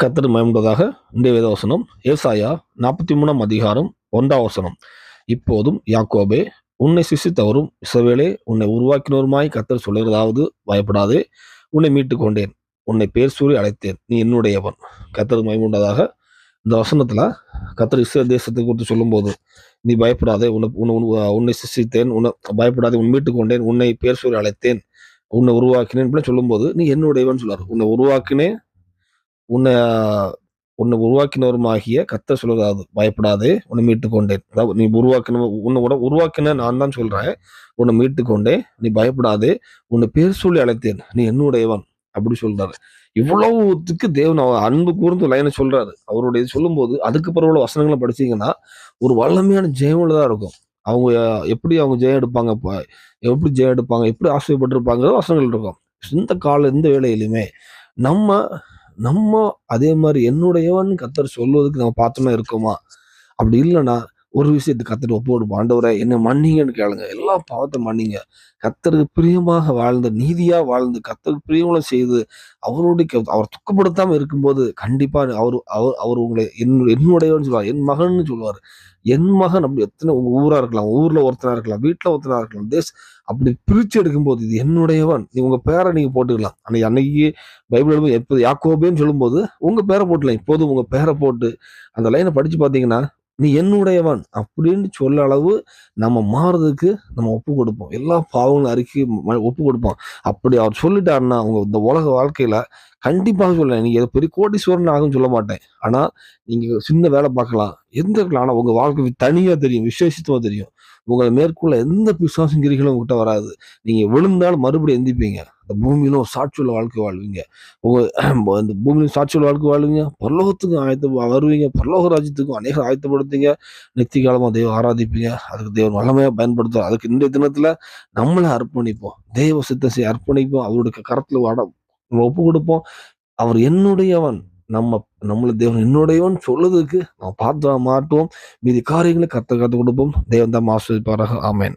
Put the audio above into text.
கத்தர் மயமுண்டதாக இன்றைய வேதவசனம் ஏசாயா நாற்பத்தி மூணாம் அதிகாரம் ஒன்றாம் வசனம். இப்போதும் யாக்கோபே உன்னை சிசித்தவரும் இசவேலே உன்னை உருவாக்கினோருமாய் கத்தர் சொல்லுகிறதாவது பயப்படாதே உன்னை மீட்டு கொண்டேன் உன்னை பேர் சூறி அழைத்தேன் நீ என்னுடையவன். கத்தர் மயமுண்டதாக இந்த வசனத்தில் கத்தர் இஸ்ரேல் தேசத்தை குறித்து சொல்லும்போது நீ பயப்படாதே உன்னை உன்னை உன்னை- சிசித்தேன் உன்னை பயப்படாதே உன் மீட்டு கொண்டேன் உன்னை பேர் சூறி அழைத்தேன் உன்னை உருவாக்கினேன் அப்படின்னு சொல்லும்போது நீ என்னுடையவன் சொல்லார் உன்னை உருவாக்கினேன் உன்னை உன்னை உருவாக்கினவருமாகிய கத்த சொல்கிறாது பயப்படாதே உன்னை மீட்டு கொண்டேன் அதாவது நீ உருவாக்கின உன்னை உட உருவாக்கின நான் தான் சொல்கிறேன் உன்னை மீட்டு கொண்டேன் நீ பயப்படாதே உன்னை பேர் சொல்லி அழைத்தேன். நீ என்னுடையவன் அப்படி சொல்றாரு. இவ்வளவுத்துக்கு தேவன் அவர் அன்பு கூர்ந்து லைனை சொல்றாரு. அவருடைய சொல்லும்போது அதுக்கு பிறகு உள்ள வசனங்களை படிச்சீங்கன்னா ஒரு வல்லமையான ஜெயமுள்ள தான் இருக்கும். அவங்க எப்படி அவங்க ஜெயம் எடுப்பாங்க எப்படி ஜெயம் எடுப்பாங்க எப்படி ஆசைப்பட்டிருப்பாங்க வசனங்கள் இருக்கும். இந்த கால இந்த வேலையிலுமே நம்ம நம்ம அதே மாதிரி என்னுடையவன் கத்தர் சொல்வதுக்கு நம்ம பார்த்தோம்னா இருக்கோமா? அப்படி இல்லைன்னா ஒரு விஷயத்தை கத்துட்டு ஒப்போடு கொடுப்போம் என்ன மன்னிங்கன்னு கேளுங்க. எல்லா பாவத்தை மன்னிங்க. கத்தருக்கு பிரியமாக வாழ்ந்து நீதியா வாழ்ந்து கத்தருக்கு பிரியமுள்ள செய்து அவருடைய அவர் துக்கப்படுத்தாம இருக்கும்போது கண்டிப்பா அவர் அவர் அவர் உங்களை என்னுடையவன்னு என்னுடையவன் சொல்லுவார் என் மகன்னு சொல்லுவார். என் மகன் அப்படி எத்தனை உங்க ஊரா இருக்கலாம் ஊர்ல ஒருத்தனா இருக்கலாம் வீட்டுல ஒருத்தனா இருக்கலாம் தேஸ் அப்படி பிரிச்சு எடுக்கும்போது இது என்னுடையவன் நீ உங்க பேரை நீங்க போட்டுக்கலாம். அன்னைக்கு அன்னைக்கு பைபிள் எழுதும் எப்போது யாக்கோபேன்னு சொல்லும்போது உங்க பேரை போட்டலாம் இப்போதும் உங்க பேரை போட்டு அந்த லைனை படிச்சு பார்த்தீங்கன்னா நீ என்னுடையவன் அப்படின்னு சொல்ல அளவு நம்ம மாறுறதுக்கு நம்ம ஒப்பு கொடுப்போம். எல்லா பாவங்களும் அறிக்கை ம- ஒப்பு கொடுப்போம். அப்படி அவர் சொல்லிட்டாருன்னா உங்க இந்த உலக வாழ்க்கையில கண்டிப்பாக சொல்ல நீங்க ஏதோ பெரிய கோடீஸ்வரன் ஆகும் சொல்ல மாட்டேன். ஆனா நீங்க சின்ன வேலை பார்க்கலாம். எந்த இருக்கலாம் ஆனா உங்க வாழ்க்கை தனியா தெரியும் விசேஷத்துவம் தெரியும். உங்களை மேற்கொள்ள எந்த பிசாசும் கிரிகளும் உங்ககிட்ட வராது. நீங்க விழுந்தாலும் மறுபடியும் எந்திப்பீங்க. இந்த பூமியில சாட்சியுள்ள வாழ்க்கை வாழ்வீங்க. உங்க இந்த பூமியிலும் சாட்சியுள்ள வாழ்க்கை வாழ்வீங்க. பரலோகத்துக்கும் ஆயத்த வருவீங்க. பரலோக ராஜ்யத்துக்கும் அநேக ஆயத்தப்படுத்துங்க நித்திய காலமாக தெய்வம் ஆராதிப்பீங்க. அதுக்கு தெய்வம் வளமையாக பயன்படுத்தும் அதுக்கு இன்றைய தினத்தில் நம்மளை அர்ப்பணிப்போம். தெய்வ சித்தசை செய்ய அர்ப்பணிப்போம். அவருடைய கரத்தில் வட நம்ம ஒப்பு கொடுப்போம். அவர் என்னுடையவன். நம்ம நம்மள தேவன் என்னுடையவன் சொல்லுறதுக்கு நம்ம பார்த்து மாட்டுவோம். மீதி காரியங்களை கத்த கற்றுக் கொடுப்போம். தேவன் தான் ஆஸ்வதிப்பாராக ஆமேன்.